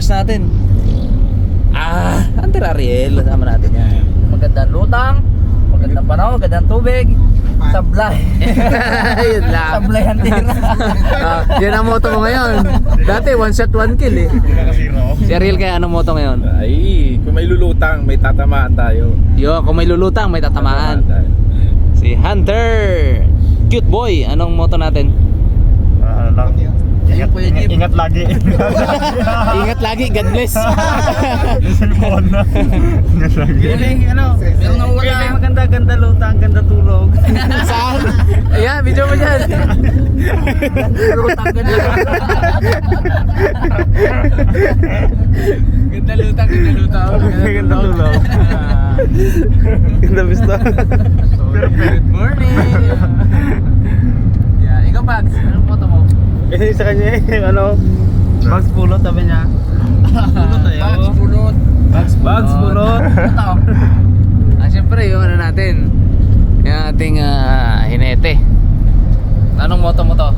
hunters natin. Ah, Hunter Ariel, kasama natin yan. Magandang lutang, magandang panahon, magandang tubig. Sablay. Yun lang. Sablay hunter. Ah, yan ang moto mo ngayon. Dati one shot one kill eh. Si Ariel kaya anong moto ngayon? Ay, kung may lulutang, may tatamaan tayo. Yo, kung may lulutang, may tatamaan. tayo. Si Hunter. Cute boy. Anong moto natin? Ah, lang. Ingat, ingat, ingat lagi. Ingat lagi. God bless. Cellphone na. Ingat lagi. Feeling, ano. Feeling maganda, ganda lutang, ganda tulog. Saan? Ayan, video mo dyan. Ganda. Ganda lutang, ganda lutang. Ganda tulog. Ganda bista. Good morning. Yeah, ikaw Pags, anong moto Eh, sa kanya eh, ano, Bags pulot, sabi niya. Pulot tayo. Bags pulot. Bags Bags pulot. Ah, syempre, yung ano natin. Yung ating ah, hinete. Anong moto mo to?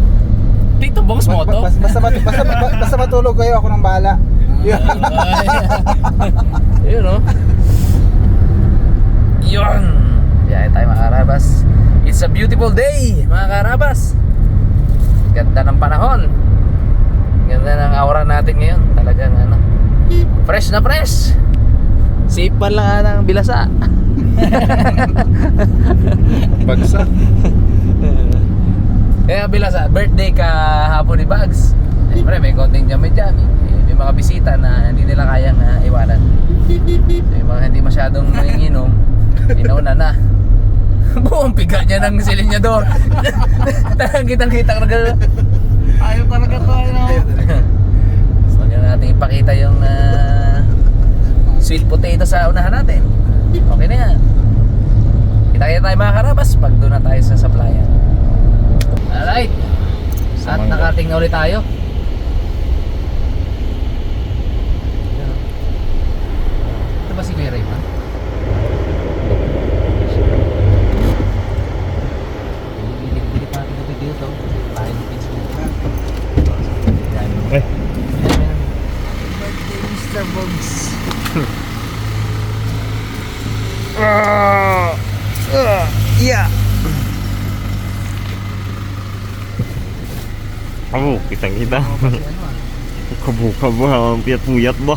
Tito Bong's moto? Basta, basta, basta, basta, basta matulog kayo, ako nang bahala. Yun oh. Yun. Biyahe tayo mga karabas. It's a beautiful day mga karabas. Ganda ng panahon. Ganda ng aura natin ngayon. Talagang ano. Fresh na fresh. Safe pa lang ng bilasa. Bagsak. Kaya bilasa, birthday ka hapon ni Bugs. Siyempre may konting jami-jami. May mga bisita na hindi nila kayang ah, iwanan. So, yung mga hindi masyadong nanginginom, inauna na. Buong piga niya ng silinyador. Talagang kitang-kita na gano'n. Ayaw talaga to. Ano? so, ganyan natin ipakita yung ah, sweet potato sa unahan natin. Okay na yan. Kita-kita tayo mga karabas pag doon na tayo sa saplayan. Alright. At nakarating na ulit tayo. Ito ba si Kuya? Bili pa natin ito dito. Tayo ng pizza. Yan. Eh. Yan, yan. Birthday, Mr. Bugs. Yeah. Ako, kitang kita. Ah. Buka-buka ba? Ang piyat-puyat ba?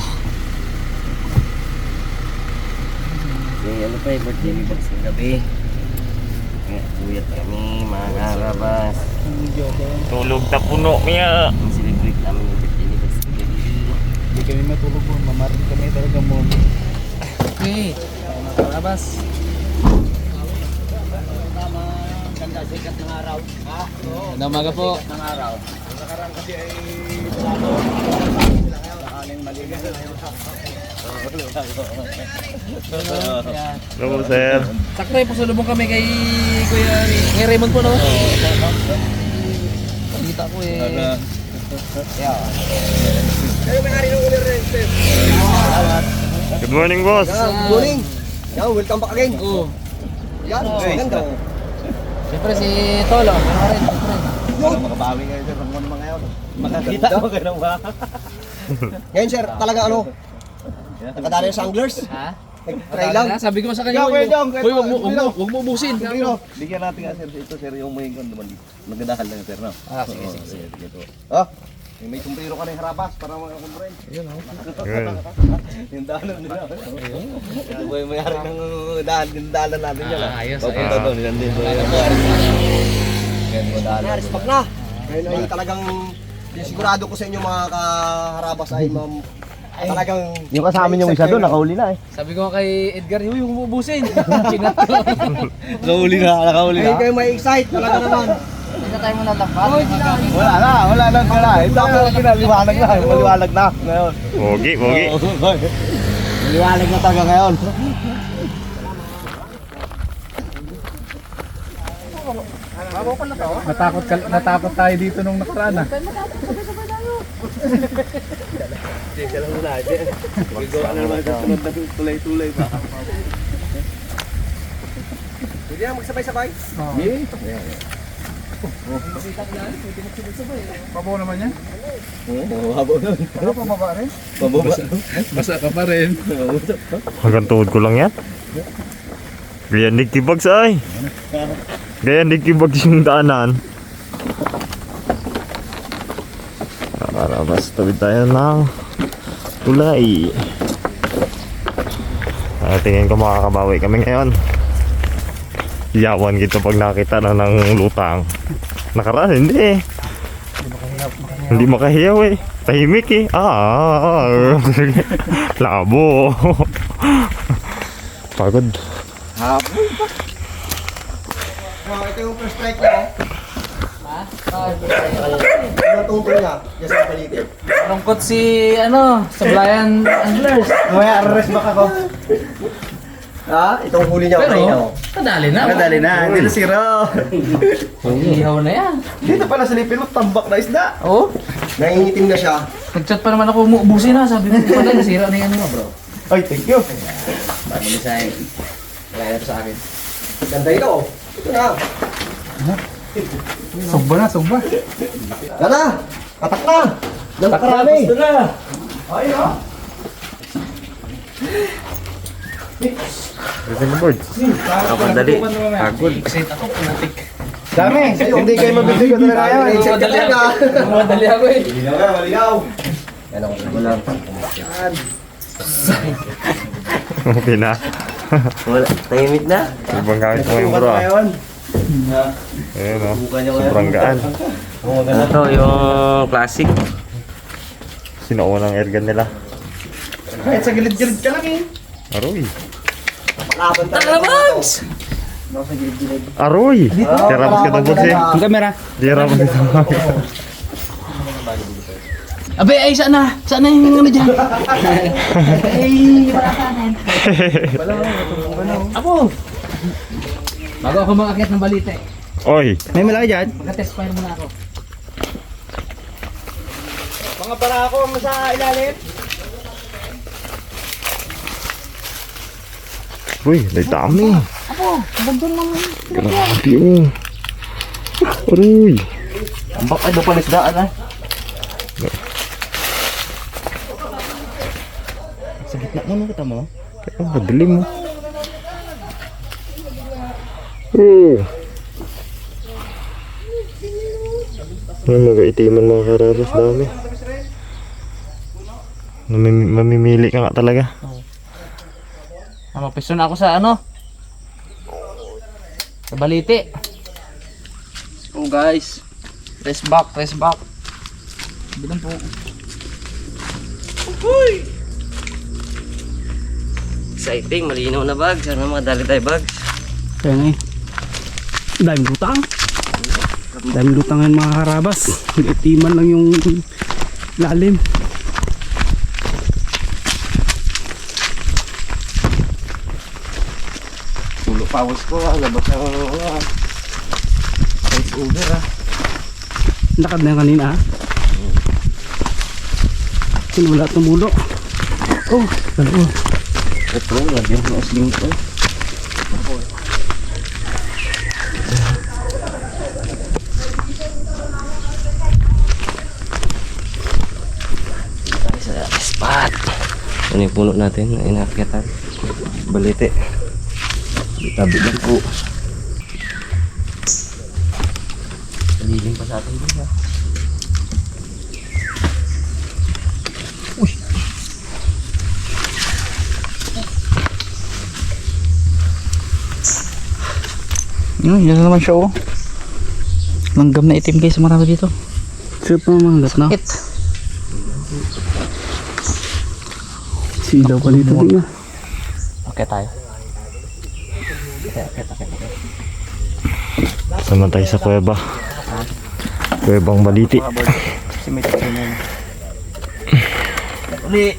Yung ano pa birthday ni Bugs ng gabi. Puyat kami, mga karabas. Tulog na puno niya. Ang celebrate namin yung birthday ni Bugs ng gabi. Hindi kami matulog po, mamarin kami talaga mo. Okay. Mga karabas. Ganda umaga po. Yan. Ano sir? Sakto ay pasalubong kami kay Kuya kay Raymond po no? Kita ko eh. Yeah. Good morning, boss. Good morning! Yan, welcome back again. Oo. Yan, ganda. Siyempre si Tolo. Ano ka rin? Siyempre. Makabawi ngayon sir, ano naman ngayon? Makakita mo ka ng ba? Ngayon sir, talaga ano, nakadali sa anglers. Ha? Nag-try lang. Ah, Sabi ko sa kanya, Yeah, "Uy, Kuya Jong, Uy, wag mo, wag mo, Kuya wag mo ubusin. Sino? Bigyan natin nga sir, ito sir, yung may kong naman. Magdahal lang sir, no? Ah, sige, sige, sige. ito. Oh, Yung may kumpliro ka ng harabas para mga kumplero. Ayun, oh. Yun. Yung dalan nila. Yung may mayari ng dalan, yung dalan natin yan. Ah, ayos, Papunta ayos. doon, yan din. Yan mo dalan. na-respect na. Ngayon ay talagang sigurado ko sa inyo mga kaharabas ay ma'am, talagang Yung kasama yung isa doon, nakahuli na eh. Sabi ko nga kay Edgar, huwag mo ubusin. Kinat ko. Nakahuli na, nakahuli Ngayon kayo may excite talaga naman. na tayo muna lakad. Wala na, wala na, wala. Ito ang kinaliwanag na, maliwanag na ngayon. Pogi, pogi. Maliwanag na talaga ngayon. Natakot, ka, natakot tayo dito nung nakaraan ah. Tulay-tulay pa. Hindi na magsabay-sabay. Pabaw naman yan. Basa ka pa rin. Hanggang tuhod ko lang yan. Gaya nagtibags ay. Gaya nagtibags yung daanan. Nakarabas tawid tayo ng tulay. Ah, tingin ko makakabawi kami ngayon. Yawan kita pag nakita na ng lutang. Nakaraan, hindi eh. Hindi makahiyaw eh. Tahimik eh. Ah, labo. Pagod. Oh, ito yung first strike niya. Oh. Yung tungtong niya, dyan sa paligid. Lungkot si, ano, Sablayan Anglers. Mamaya, arrest back ako. Ha? Itong huli niya, okay na. oh. Kadali na. Kadali na, hindi na sira. Ihaw na yan. Dito pala sa lipin mo, tambak na isda. Oo. Nangingitim na siya. Nag-chat pa naman ako, umuubusin na. Sabi ko pala, nasira na yan mo, bro. Ay, thank you. Bago ni Sai. Wala na sa akin. Ganda ito. oh. Ito na. Sugba na, sugba. Yan na. Katak na. Yan na karami. Gusto na. Oh. Listen the board. Nakapadali. Pagod. Excited ako, punatik. Dami, hindi kayo mabibigo talaga ngayon. Excited ka talaga. Madali ako eh. Malinaw na, malinaw. Okay na. Wala, tahimik na. Ibang gamit mo yung bro ah. Ayun oh. Sobrang gaan. Ano to, yung classic. Sinuo ng airgun nila. Kahit sa gilid-gilid ka lang eh. Aroy. Tara, Aroy! Ka ng boss eh. Ang kamera. Ka ng Abe, ay, saan na? Saan na yung ano dyan? ay, wala ka na. Ako! Bago ako makakit ng balite, Oy! May malaki dyan. magka-test fire muna ako. Mga para ako sa ilalim. Uy, may dami. Ako, bagdun lang. Grabe oh. Aroy! Ang bak ay doon isdaan ah. Sa gitna mo nakita mo. Kaya madilim mo. Oh. Ano nag-iitiman mga karabas dami. Namim- mamimili ka nga talaga. Ano, pisto na ako sa ano? Sa balite. Oh guys. Press back, press back. Bilang po. Exciting, malinaw na bag. Sana makadali tayo bag. Kaya nga eh. Daming lutang. Daming lutang yan mga karabas. Itiman lang yung lalim. Tulo pawas ko ah. Labas ang uh, size over ah. Lakad na yan kanina ah. Sinula tumulo. Oh, dalawa. Ito, lagyan ko ng sling to. Tayo sa spot. Ano yung puno natin? Ay, nakakita. Balite. Tabi lang po. Kaliling pa sa atin din ha. Yun, yan na naman siya oh. Langgam na itim guys, marami dito. Sarap naman manggat na. It. Silaw pa dito din ah. Okay tayo. Saan na tayo sa kuweba? Kuwebang baliti. Tayo na yun. Uli.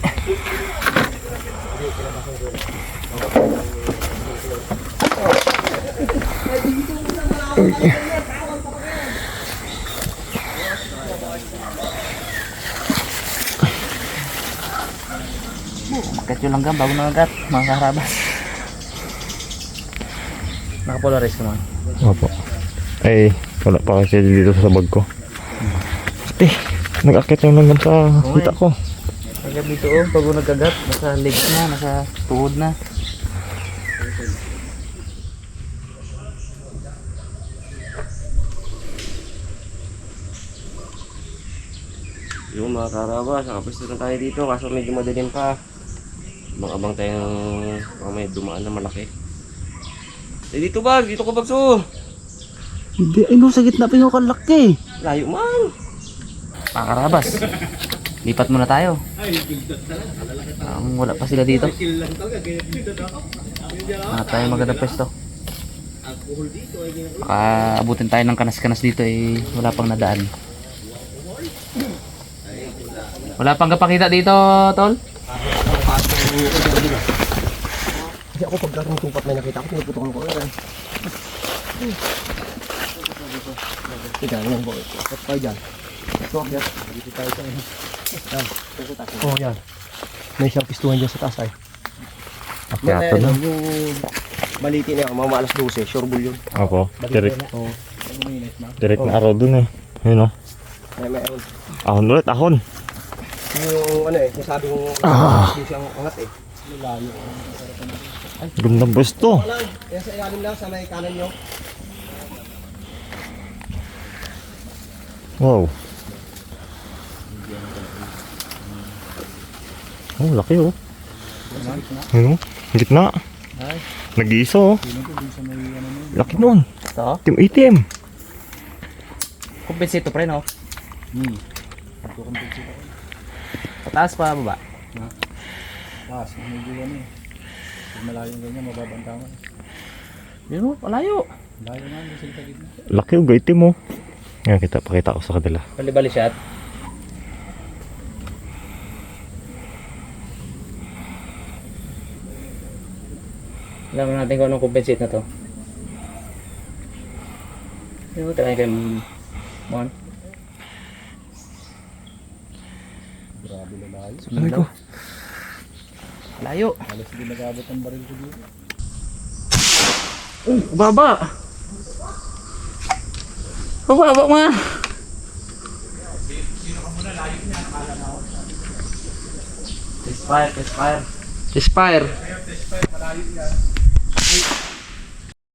Magat yung langgam bago nangagat, mga kaharabas. Nakapolarize ka man. Opo. Ay, wala pa kasi dito sa bag ko. Eh, nag-akit yung langgam sa hita ko. Agad dito oh, bago nagkagat, nasa legs na, nasa tuhod na. Yung mga karabas, nakapwesto na tayo dito kaso medyo madilim pa. Abang-abang tayong mga may dumaan na malaki. Eh dito bag, dito ko bagso. Hindi, ay no, sa gitna pa yung kalaki. Layo man. Mga karabas, lipat muna tayo. Um, wala pa sila dito. Hanap tayo magandang pwesto. Baka abutin tayo ng kanas-kanas dito eh, wala pang nadaan. Wala pang kapakita dito, tol? Kasi ako pag garong tumpat may nakita ko, pinuputokan ko. Tiga, yan boy. Tapos tayo dyan. Ito, yan. Dito tayo dyan. Yan. Oh, yan. May isang pistuhan dyan sa taas ay. Akyatan na. Yung baliti niya, mga alas 12, sure bull yun. Opo. Direct, Oo. direct na araw dun eh. Ayun o. May mayroon. Ahon ulit, ahon. Yung ano eh, yung sabi kong ah. yung siyang angat eh. Layo. Gandang pwesto. Lang, yan sa ilalim lang, sa may kanan nyo. Wow. Oh, laki oh. Ayun oh. Gitna. Nag-iisa oh. Laki nun. Ito? Team itim. Compensate to pre, no? Hmm. Pataas pa, baba? Mas, medyo ano eh. Pag malayong ganyan, mababantaman. Yun mo, malayo. Layo nga, hindi sila sa gitna. Laki oh, itim oh. Yan, kita, pakita ko sa kanila. Bali-bali shot. Alam natin kung anong compensate na to. Ano tayo kay Mon? Ay ko. Layo. Halos hindi nag-abot ang baril ko dito. Baba! Baba ma! Test fire, test fire. Test fire.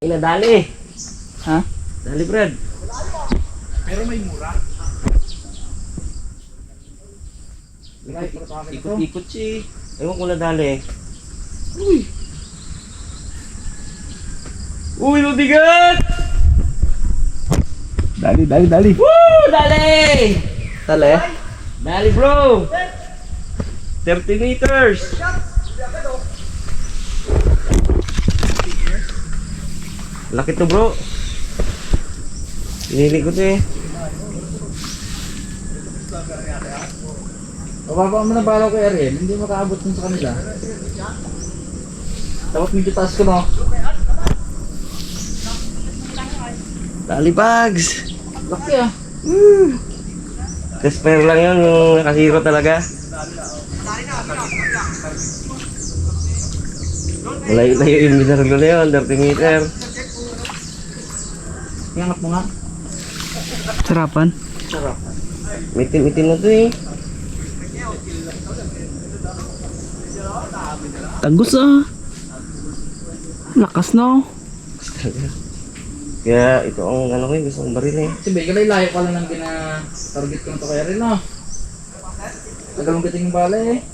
Ina dali. Ha? Dali Brad. Pero may mura. Ikot-ikot si. Ewan ko na dali. Uy! Uy, lubigat! Dali, dali, dali. Woo! Dali! Eh. Dali bro! 30 meters! Laki to bro. Pinili ko to eh. Bababa mo na balaw kay Ariel, hindi makaabot dun sa kanila. Dapat medyo taas ko no. Dali bags! Laki ah. Test pair lang yun, nakasiro talaga. Malayo-layo yung binaril ko na yun, 30 meter. Iangat mo nga. Sarapan. Mitim-mitim na to eh. Tagus ah. Lakas no. Kaya ito ang ano ko eh, gusto kong baril eh. Si Bay, kalay layo pa lang ng gina-target ko na to kay Ariel no. Tagal mong yung bala eh.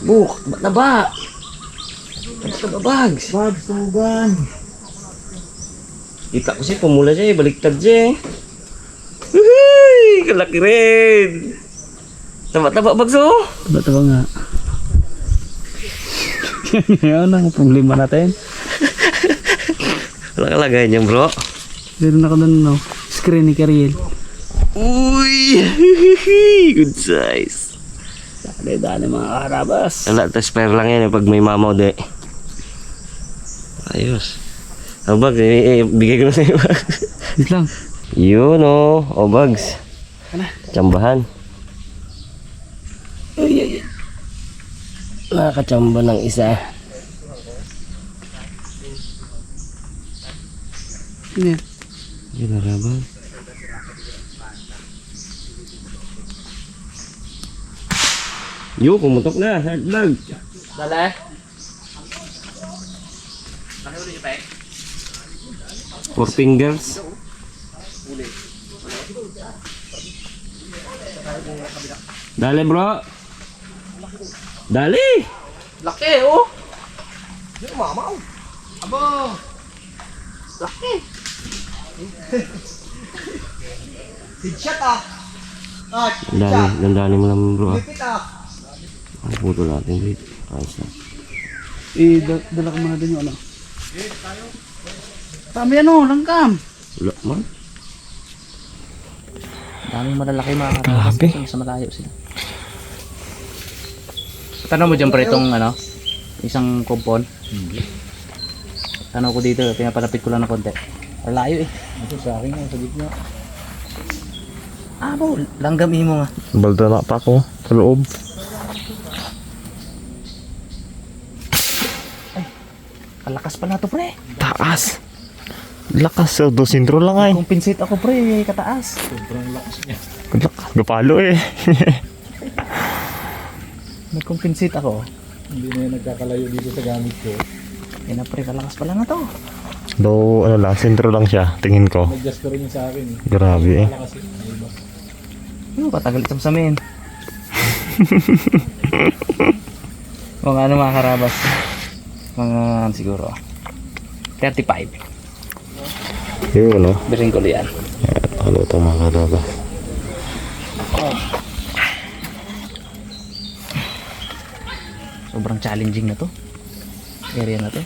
Buk, ba't na ba? Ba't na ba bags? Bags, tugan. Kita ko siya, pumula siya eh, baliktad siya eh. Woohoo! Kalaki rin! Taba-taba bags oh! Taba-taba nga. Yan ang problema natin. Wala kalagay niyan bro. Meron ako doon, no? Screen ni Kariel. Uy! Good size. Dali-dali mga karabas. Wala, tas spare lang yan eh, pag may mamaw de. Ayos. O bag, eh, eh, bigay ko na sa'yo. Wait lang. Yun o, o bags. Tsambahan. Ay, ay, ay. Nakakachamba ng isa. Yan? Yun harapan. Yo, pumutok na. Hard vlog. Dali. Four fingers. Dali bro. Dali. Laki, oh. Dandani, dandani mo lang bro. Ang puto natin dito. Ayos na. Eh, da- dala ko muna doon yung ano. Tama yan, oh, langkam. Wala man. Daming malalaki mga karabas. Grabe. Sa malayo sila. Tanong mo dyan pre itong ano, isang kumpon. Tanong ko dito, pinapalapit ko lang ng konti. Malayo eh. Ito sa akin yan, sa gitna. Ah, bo, langgam mo nga. Balda na pa ako sa loob. Kalakas pala to pre. Taas. Lakas. So, do sintro lang ay. Compensate ako pre, kataas. Lakas. Gapalo eh. Nag-compensate ako. Hindi na yan nagkakalayo dito sa gamit ko. Eh na pre, kalakas pala na to. Do, ano lang, sintro lang siya. Tingin ko. Nag-just ko rin yun sa akin eh. Grabe eh. Iba. Ano, katagal ito sa amin. mga ano mga karabas. Mga ano siguro. 35. Yun, no? Biring ko yan. Ano ito mga kalabas. Sobrang challenging na to. Area na to.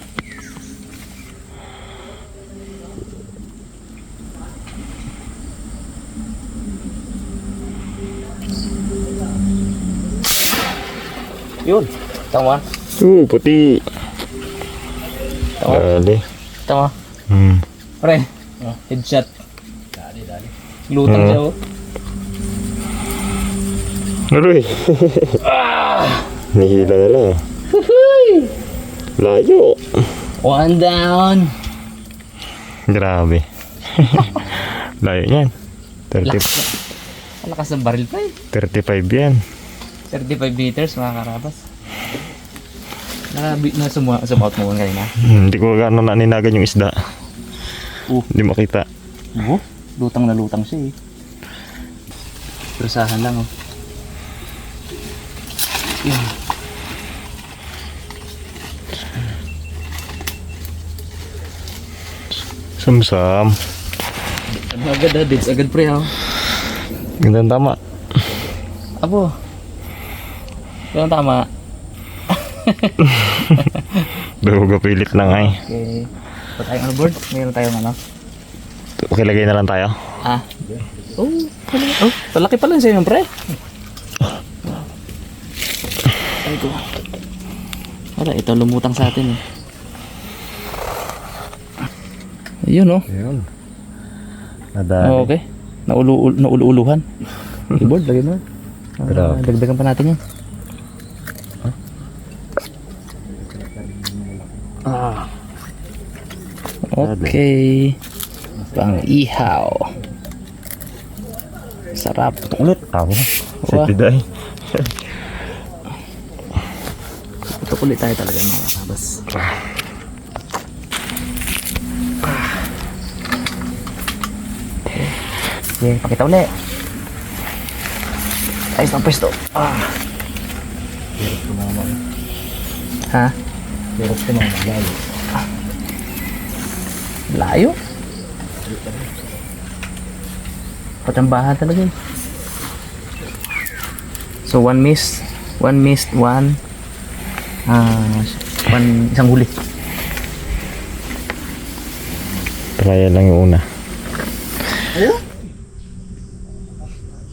Yun. Tama. Oo, puti. Dali. Tama. Hmm. Pre. Headshot. Dali, dali. Lutang Hmm. siya oh. Aroy. Nihila na lang. Layo. One down. Grabe. Layo niyan. 30, Lakas na. Ang lakas ng baril pre. 35 yan. 35 meters mga karabas. Nakabi na suma sumout mo kanina. Hmm, Hindi ko gano'n naninagan yung isda. Oh. Hindi makita. Oo. Lutang na lutang siya eh. Prusahan lang oh. Yan. Samsam. Ano agad ah, dates agad pre ha. Gandang tama. Apo. Yan tama. Dugo pilit lang ay. Okay. Pa tayong ano board? Mayroon tayong ano? Okay, lagay na lang tayo. Ah. Oh, pala. Oh, talaki pala sa'yo pre. Ay ko. Wala, ito lumutang sa atin eh. Ayun oh. Ayun. Nadali. Oh, okay. Naulu nauluuluhan. Keyboard, lagyan mo. Ah, Grabe. dagdagan pa natin yan. Ah. Okay. Pang ihaw. Sarap. Ulit. Ako. Si Wah. Piday. Ito kulit tayo talaga mga kabas. Okay, pakita ulit. Ayos ng pwesto. Ah. Ha? Pero ito mga malayo. Layo? Patambahan talaga yun. So one missed, one missed, one ah one isang huli. Kaya lang yung una.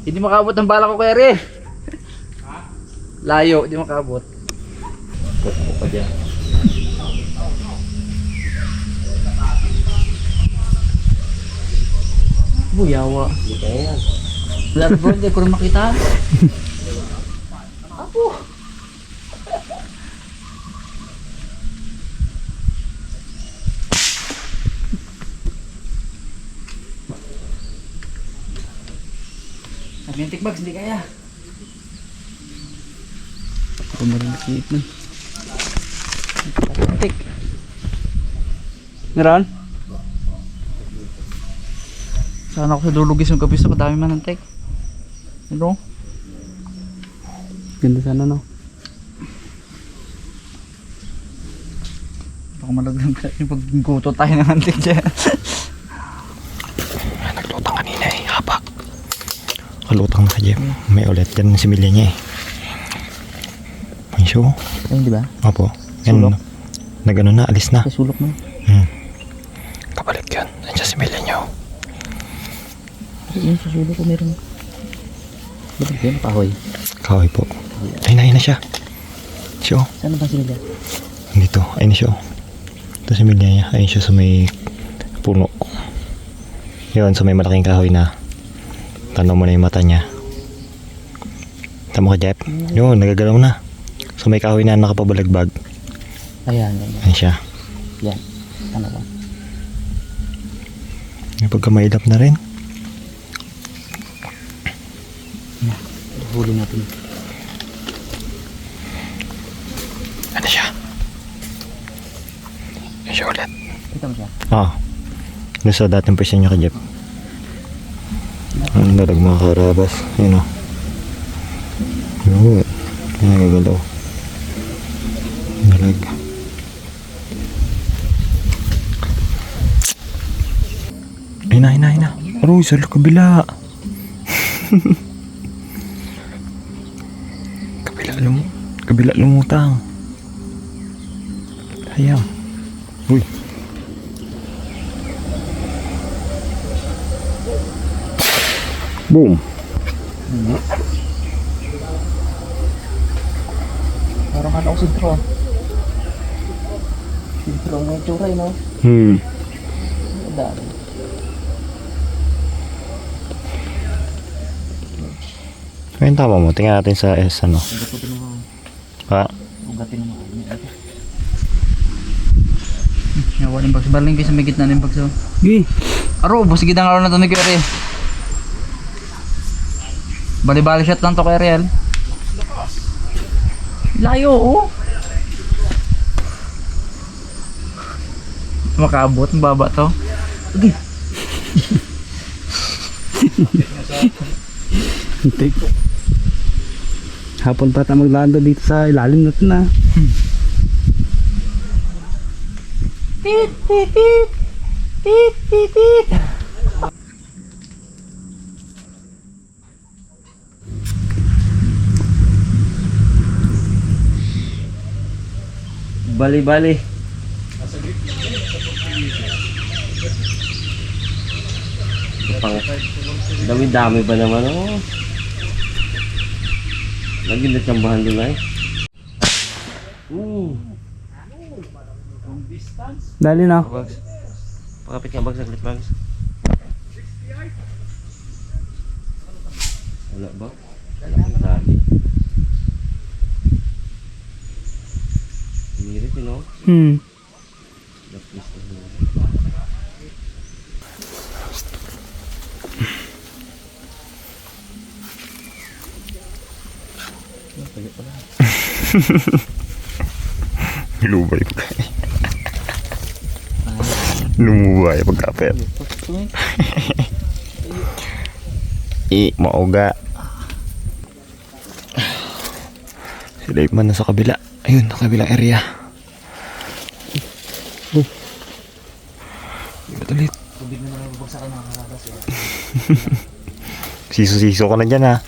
Hindi makabot ang bala ko kay Ari. Layo, hindi makabot. Pa dyan. Buyawa. Wala na bro, hindi ko rin makita. Magnetic bags, hindi kaya. Ako mo rin nakikit nun. Magnetic. Meron? Sana ako sa dulugis yung kapisto, kadami manantek. Ano? Ganda sana no. Baka malaglag ka yung pagguto tayo ng antik dyan. Naglutang kanina eh, habak. Kalutang na ka, Jeff. May ulit. Yan si Milya niya eh. May show. Ayun, di ba? Opo. Yan. Sulok. Nagano na, alis na. Sa sulok mo. Hmm. Kabalik yun. Nandiyan si Milya niyo. Yun, sa sulok ko meron. Ba't yun? Kahoy. Kahoy po. Ayun na, ayun na siya. Siya oh. Saan ba sila dyan? Dito. Ayun na siya oh. Ito si Milya niya. Ayun siya sa may puno. Yun, sa may malaking kahoy na. Tanong mo na yung mata niya. Tama ka, Jeff? Yun, nagagalaw na. Sa may kahoy na nakapabalagbag. Ayan, ayan. Ayun siya. Yan. Ano ba? Yung pagkamailap na rin. Huli natin. Ano siya? Ayun siya ulit. Ito mo siya. Ah. Doon sa dating pwesto niya ka, Jeff. Ang dalag mga karabas. Yun o. Yun. Nagagalaw. Dalag. Ayun na, ayun na, ayun na. Aroy, sa kabila. kabila lum kabila lumutang. Sayang. Uy. Boom. Parang ko sintro. Sintro ang may tsura, no? Hmm. Dami. Ayun tama mo. Tingnan natin sa S ano. Ha? Ugatin mo. Yawa yung bags. Baling kayo sa may gitna ng bags. oh. Gi. Aro, bus gitna nga na to ni Kuya. Bali-bali shot lang to kay Ariel. Layo, oh. Makaabot, mababa to. Okay. Hapon pa tayo maglaan doon dito sa ilalim natin na. Tit, tit, tit. Tit, tit, tit. Bali-bali. Pang dami-dami ba naman oh. Lagi na tsambahan doon ay. Uh, Dali na. bags. Pakapit nga bags saglit bags. Wala ba? Ang dami. Mirit, you know? Hmm. Lapis na yun. Lumubay pa kayo. Lumubay pagkapit. I, mauga. Si Dave man nasa kabila. Ayun, sa kabilang area. Oh. Ba't ulit? Siso-siso ka na dyan ha.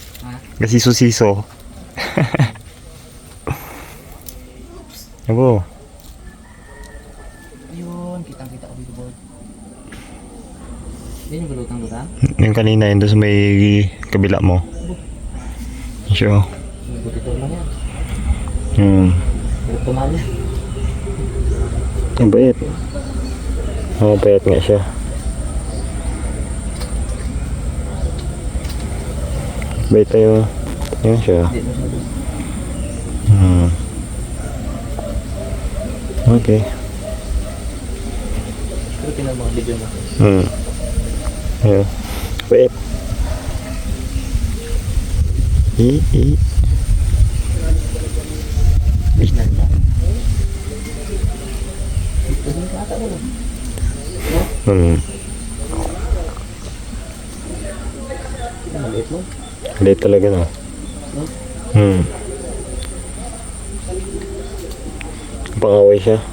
Kasiso-siso. Abo. Ayun, kitang-kita ko dito board. Yan yung balutang-lutang. Yung kanina yun doon sa may kabila mo. Oh. Buti lang yan. Hmm. Pero tumali. Ang bayat. Oo, bayat nga siya. Bayat tayo. Yan siya. Hmm. Okay. Pero video mo. Hmm. Yeah. Bayat. I, i. Hmm. Maliit talaga no. Hmm. Pangaway siya.